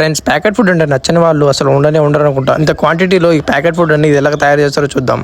Friends packet food అంటే నచ్చని వాళ్ళు అసలు ఉండనే ఉండరు అనుకుంటా. ఇంత క్వాంటిటీలో ఈ ప్యాకెట్ ఫుడ్ అనేది ఎలా తయారు చేస్తారో చూద్దాం.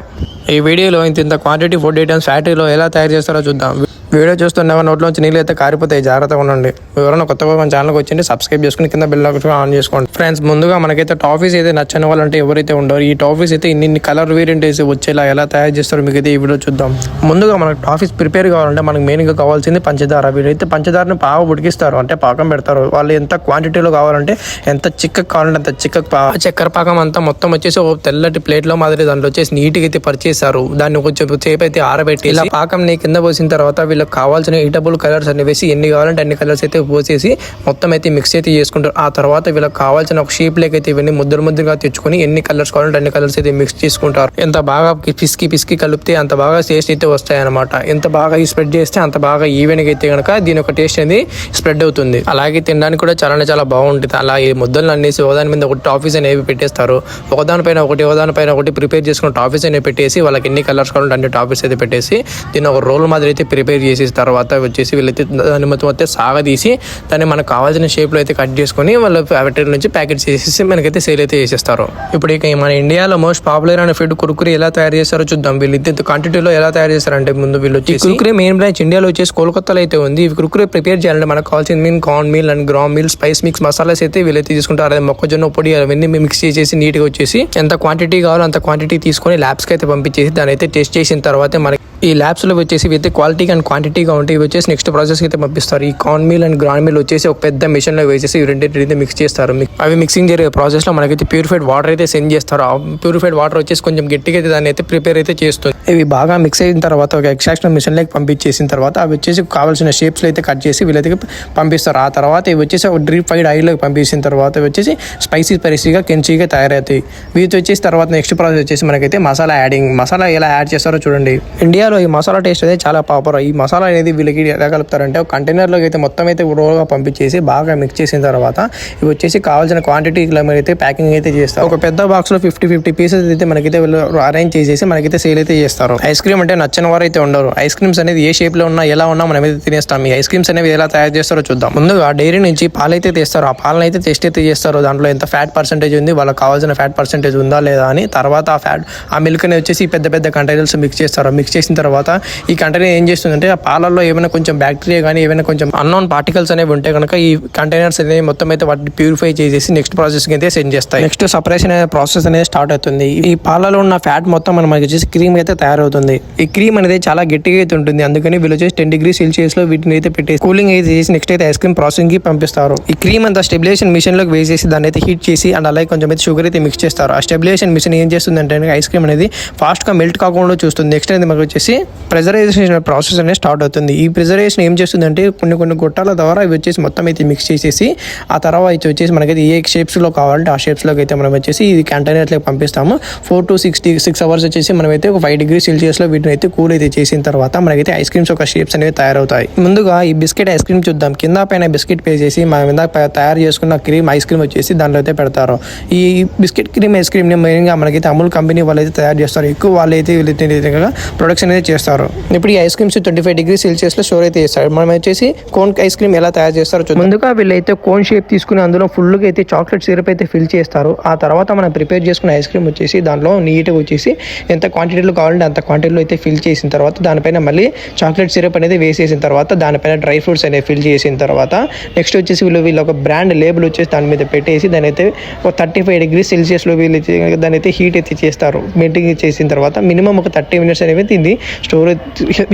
ఈ వీడియోలో ఇంత ఇంత క్వాంటిటీ ఫుడ్ ఐటమ్స్ ఫ్యాక్టరీలో ఎలా తయారు చేస్తారో చూద్దాం. వీడియో చూస్తున్న నోట్లోంచి నీళ్ళు అయితే కారిపోతాయి జాగ్రత్తగా ఉండండి. ఎవరైనా కొత్తగా మన ఛానల్కి వచ్చింది సబ్స్క్రైబ్ చేసుకుని కింద బిల్ ఆన్ చేసుకోండి. ఫ్రెండ్స్ ముందుగా మనకైతే టాఫీస్ అయితే నచ్చని వాళ్ళంటే ఎవరైతే ఉండరు ఈ టాఫీస్ అయితే ఇన్ని కలర్ వేరియంట్ వేసి వచ్చేలా ఎలా తయారు చేస్తారో మీకు అయితే ఈ వీడియో చూద్దాం. ముందుగా మనకు టాఫీస్ ప్రిపేర్ కావాలంటే మనకు మెయిన్గా కావాల్సింది పంచదార. వీరైతే పంచదారని బాగా ఉడికిస్తారు అంటే పాకం పెడతారు. వాళ్ళు ఎంత క్వాంటిటీలో కావాలంటే ఎంత చిక్క కావాలంటే అంత చిక్క పా చక్కెర పాకం అంతా మొత్తం వచ్చేసి ఒక తెల్లటి ప్లేట్లో మాదిరి దాంట్లో వచ్చేసి నీట్గా అయితే పరిచేస్తారు దాన్ని కొంచెం సేపు అయితే ఆరబెట్టి ఇలా పాకం నీ కింద పోసిన తర్వాత వీళ్ళకి కావాల్సిన ఈటబుల్ కలర్స్ అన్ని వేసి ఎన్ని కావాలంటే అన్ని కలర్స్ అయితే పోసేసి మొత్తం అయితే మిక్స్ అయితే చేసుకుంటారు. ఆ తర్వాత వీళ్ళకి కావాల్సిన ఒక షేప్ లేక అయితే ఇవన్నీ ముద్దరు ముద్దరుగా తెచ్చుకొని ఎన్ని కలర్స్ కావాలంటే అన్ని కలర్స్ అయితే మిక్స్ చేసుకుంటారు. ఎంత బాగా పిసికి పిసికి కలిపితే అంత బాగా టేస్ట్ అయితే వస్తాయన్నమాట. ఎంత బాగా ఈ స్ప్రెడ్ చేస్తే అంత బాగా ఈవెన్ అయితే కనుక దీని ఒక టేస్ట్ అనేది స్ప్రెడ్ అవుతుంది. అలాగే తినడానికి కూడా చాలా చాలా బాగుంటుంది. అలా ఈ ముద్దలను అనేసి ఒకదాని మీద ఒకటి టాఫీస్ అనేవి పెట్టేస్తారు. ఒకదానిపైన ఒకటి ఒకదానిపైన ఒకటి ప్రిపేర్ చేసుకున్న టాఫీస్ అనేవి పెట్టేసి వాళ్ళకి ఎన్ని కలర్స్ కావాలంటే అన్ని టాఫీస్ అయితే పెట్టేసి దీన్ని ఒక రోల్ మాదిరి అయితే ప్రిపేర్ చేసిన తర్వాత వచ్చేసి వీళ్ళైతే దాన్ని మొత్తం అయితే సాగదీసి దాన్ని మనకు కావాల్సిన షేప్లో అయితే కట్ చేసుకొని వాళ్ళ ఫ్యాక్టరీ నుంచి ప్యాకెట్ చేసేసి మనకైతే సేల్ అయితే చేసేస్తారు. ఇప్పుడు ఇక మన ఇండియాలో మోస్ట్ పాపులర్ అయిన ఫుడ్ కురుకురి ఎలా తయారు చేస్తారో చూద్దాం. వీళ్ళు ఇంత క్వాంటిటీలో ఎలా తయారు చేస్తారంటే ముందు వీళ్ళు వచ్చి కురుకురే మెయిన్ బ్రాంచ్ ఇండియాలో వచ్చేసి కోల్కతాలో అయితే ఉంది. ఇవి కురుకురే ప్రిపేర్ చేయాలంటే మనకు కావాల్సిన mean corn meal and gram meal spice mix masalas అయితే వీళ్ళైతే తీసుకుంటారు. అదే మొక్కజొన్న పొడి అవన్నీ మిక్స్ చేసేసి నీట్గా వచ్చేసి ఎంత క్వాంటిటీ కావాలో అంత క్వాంటిటీ తీసుకొని ల్యాబ్స్కి అయితే పంపించేసి దాన్ని అయితే టెస్ట్ చేసిన తర్వాత మనకి ఈ ల్యాబ్స్లో వచ్చేసి ఇవి అయితే క్వాలిటీ అండ్ క్వాంటిటీగా ఉంటాయి ఇవి వచ్చేసి నెక్స్ట్ ప్రాసెస్ అయితే పంపిస్తారు. ఈ corn meal and gram meal వచ్చేసి ఒక పెద్ద మిషన్లో వేసేసి ఇవి రెండింటి అయితే మిక్స్ చేస్తారు. అవి మిక్సింగ్ జరిగే ప్రాసెస్లో మనకైతే ప్యూరిఫైడ్ వాటర్ అయితే సెండ్ చేస్తారు. ఆ ప్యూరిఫైడ్ వాటర్ వచ్చేసి కొంచెం గట్టిగా అయితే దాన్ని అయితే ప్రిపేర్ అయితే చేస్తుంది. ఇవి బాగా మిక్స్ అయిన తర్వాత ఒక ఎక్స్ట్రాక్షన్ మిషన్లోకి పంపించేసిన తర్వాత అవి వచ్చేసి కావాల్సిన షేప్స్లో అయితే కట్ చేసి వీళ్ళైతే పంపిస్తారు. ఆ తర్వాత ఇవి వచ్చేసి ఒక డ్రీప్ ఫ్రైడ్ ఆయిల్లోకి పంపించిన తర్వాత వచ్చేసి స్పైసీ స్పైసీగా కెంచీగా తయారవుతాయి. వీటి వచ్చేసి తర్వాత నెక్స్ట్ ప్రాసెస్ వచ్చేసి మనకైతే మసాలా యాడింగ్ మసాలా ఎలా యాడ్ చేస్తారో చూడండి. ఇండియాలో ఈ మసాలా టేస్ట్ అయితే చాలా పాపులర్ ఈ మసాలా అనేది వీళ్ళకి ఎలా కలుపుతారంటే ఒక కంటైనర్లోకి అయితే మొత్తం అయితే రోగా పంపించేసి బాగా మిక్స్ చేసిన తర్వాత ఇవి వచ్చేసి కావాల్సిన క్వాంటిటీ అయితే ప్యాకింగ్ అయితే చేస్తారు. ఒక పెద్ద బాక్స్లో ఫిఫ్టీ ఫిఫ్టీ పీసెస్ అయితే మనకైతే వీళ్ళు అరేంజ్ చేసేసి మనకైతే సేల్ అయితే చేస్తారు. ఐస్ క్రీమ్ అంటే నచ్చిన వారు అయితే ఉండరు. ఐస్ క్రీమ్స్ అనేది ఏ షేప్లో ఉన్నా ఎలా ఉన్నా మనం అయితే తినేస్తాం. ఈ ఐస్ క్రీమ్స్ అనేవి ఎలా తయారు చేస్తారో చూద్దాం. ముందుగా డైరీ నుంచి పాలైతే తీస్తారు. ఆ పాలను అయితే టెస్ట్ అయితే చేస్తారు. దాంట్లో ఎంత ఫ్యాట్ పర్సెంటేజ్ ఉంది వాళ్ళకి కావాల్సిన ఫ్యాట్ పర్సెంటేజ్ ఉందా లేదా అని. తర్వాత ఆ ఫ్యాట్ ఆ మిల్క్ అనేది వచ్చేసి పెద్ద పెద్ద కంటైనర్స్ మిక్స్ చేస్తారు. మిక్స్ చేసిన తర్వాత ఈ కంటైనర్ ఏం చేస్తుందంటే ఆ పాలల్లో ఏమైనా కొంచెం బ్యాక్టీరియా కానీ ఏమైనా కొంచెం అన్నోన్ పార్టికల్స్ అనేవి ఉంటే కనుక ఈ కంటైనర్స్ అనేవి మొత్తం అయితే వాటిని ప్యూరిఫై చేసేసి నెక్స్ట్ ప్రాసెస్కి అయితే సెండ్ చేస్తాయి. నెక్స్ట్ సపరేషన్ అనే ప్రాసెస్ అనేది స్టార్ట్ అవుతుంది. ఈ పాలలో ఉన్న ఫ్యాట్ మొత్తం మనం మనకి వచ్చేసి క్రీమ్ అయితే తయారవుతుంది. ఈ క్రీమ్ అనేది చాలా గట్టిగా అయితే ఉంటుంది. అందుకని వీళ్ళు వచ్చేసి టెన్ డిగ్రీ సెల్సియస్లో వీటిని అయితే పెట్టేసి కూలింగ్ అయితే చేసి నెక్స్ట్ అయితే ఐస్ క్రీమ్ ప్రాసెసింగ్కి పంపిస్తారు. ఈ క్రీమ్ అంతా స్టెబిలేషన్ మిషన్లోకి వేసేసి దాన్ని అయితే హీట్ చేసి అండ్ అలాగే కొంచెం అయితే షుగర్ అయితే మిక్స్ చేస్తారు. ఆ స్టెబిలేషన్ మిషన్ ఏం చేస్తుంది అంటే ఐస్ క్రీమ్ అనేది ఫాస్ట్గా మెల్ట్ కాకుండా చూస్తుంది. నెక్స్ట్ అనేది మనకు వచ్చేసి ప్రెజరైజేషన్ ప్రాసెస్ అనేది స్టార్ట్ అవుతుంది. ఈ ప్రిజర్వేషన్ ఏం చేస్తుందంటే కొన్ని కొన్ని గొట్టాల ద్వారా ఇవి వచ్చేసి మొత్తం అయితే మిక్స్ చేసేసి ఆ తర్వాత ఇది వచ్చేసి మనకైతే ఏ షేప్స్లో కావాలంటే ఆ షేప్స్లోకి అయితే మనం వచ్చేసి ఇది కంటైనర్లోకి పంపిస్తాము. Four to six six hours వచ్చేసి మనమైతే ఒక ఫైవ్ డిగ్రీ సెల్సియస్లో వీటిని అయితే కూల్ అయితే చేసిన తర్వాత మనకైతే ఐస్ క్రీమ్స్ ఒక షేప్స్ అనేవి తయారవుతాయి. ముందుగా ఈ బిస్కెట్ ఐస్ క్రీమ్ చూద్దాం. కింద పైన బిస్కెట్ పే చేసి మనం ఇందాక తయారు చేసుకున్న క్రీమ్ ఐస్ క్రీమ్ వచ్చేసి దాంట్లో అయితే పెడతారు. ఈ బిస్కెట్ క్రీమ్ ఐస్ క్రీమ్ని మెయిన్గా మనకైతే అమూల్ కంపెనీ వాళ్ళు అయితే తయారు చేస్తారు. ఎక్కువ వాళ్ళు అయితే వీళ్ళైతే ప్రొడక్షన్ అయితే చేస్తారు. ఇప్పుడు ఈ ice creams twenty five degree సెల్సియస్లో store అయితే చేస్తారు. మనం వచ్చేసి కోన్ ఐస్ క్రీమ్ ఎలా తయారు చేస్తారో చూద్దాం. ముందుగా వీళ్ళైతే కోన్ షేప్ తీసుకుని అందులో ఫుల్గా అయితే చాక్లెట్ సిరప్ అయితే ఫిల్ చేస్తారు. ఆ తర్వాత మనం ప్రిపేర్ చేసుకున్న ఐస్ క్రీమ్ వచ్చేసి దాంట్లో నీట్గా వచ్చేసి ఎంత క్వాంటిటీలో కావాలంటే అంత క్వాంటిటీలో అయితే ఫిల్ చేసిన తర్వాత దానిపైన మళ్ళీ చాక్లెట్ సిరప్ అనేది వేసేసిన తర్వాత దానిపైన డ్రై ఫ్రూట్స్ అనేవి ఫిల్ చేసిన తర్వాత నెక్స్ట్ వచ్చేసి వీళ్ళు వీళ్ళు ఒక బ్రాండ్ లేబుల్ వచ్చేసి దాని మీద పెట్టేసి దాని అయితే ఒక థర్టీ ఫైవ్ డిగ్రీ సెల్సియస్లో వీళ్ళు దాని అయితే హీట్ అయితే చేస్తారు. మెయింటైన్ చేసిన తర్వాత మినిమం ఒక థర్టీ మినిట్స్ అనేవి తింది స్టోర్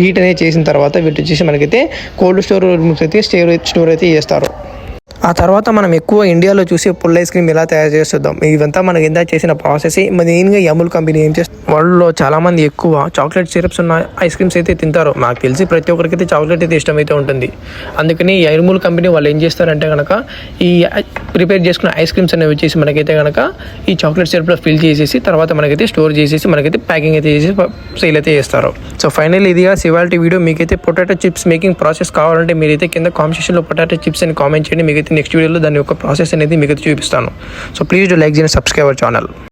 హీట్ అనేది చేసిన తర్వాత తర్వాత వీటి వచ్చేసి మనకైతే కోల్డ్ స్టోర్ రూమ్స్ అయితే స్టోర్ స్టోర్ అయితే చేస్తారు. ఆ తర్వాత మనం ఎక్కువ ఇండియాలో చూసి పుల్ ఐస్ క్రీమ్ ఎలా తయారు చేస్తుందాం ఇదంతా మనకి ఇందా చేసిన ప్రాసెస్ మెయిన్గా అమూల్ కంపెనీ ఏం చేస్తుంది వాళ్ళలో చాలామంది ఎక్కువ చాక్లెట్ సిరప్స్ ఉన్న ఐస్ క్రీమ్స్ అయితే తింటారు. నాకు తెలిసి ప్రతి ఒక్కరికి అయితే చాక్లెట్ అయితే ఇష్టమైతే ఉంటుంది. అందుకని ఈ అమూల్ కంపెనీ వాళ్ళు ఏం చేస్తారంటే కనుక ఈ ప్రిపేర్ చేసుకున్న ఐస్ క్రీమ్స్ అనేవి వచ్చేసి మనకైతే కనుక ఈ చాక్లెట్ సిరప్లో ఫిల్ చేసేసి తర్వాత మనకైతే స్టోర్ చేసేసి మనకైతే ప్యాకింగ్ అయితే చేసి సేల్ అయితే చేస్తారు. సో ఫైనల్ ఇదిగా సివాల్టీ వీడియో. మీకైతే పొటాటో చిప్స్ మేకింగ్ ప్రాసెస్ కావాలంటే మీరైతే కింద కామెంట్ సెక్షన్లో పొటాటో చిప్స్ అని కామెంట్ చేయండి. మీకైతే నెక్స్ట్ వీడియోలో దాని యొక్క ప్రాసెస్ అనేది మీకు చూపిస్తాను. సో ప్లీజ్ డూ లైక్ చేయండి సబ్స్క్రైబర్ ఛానల్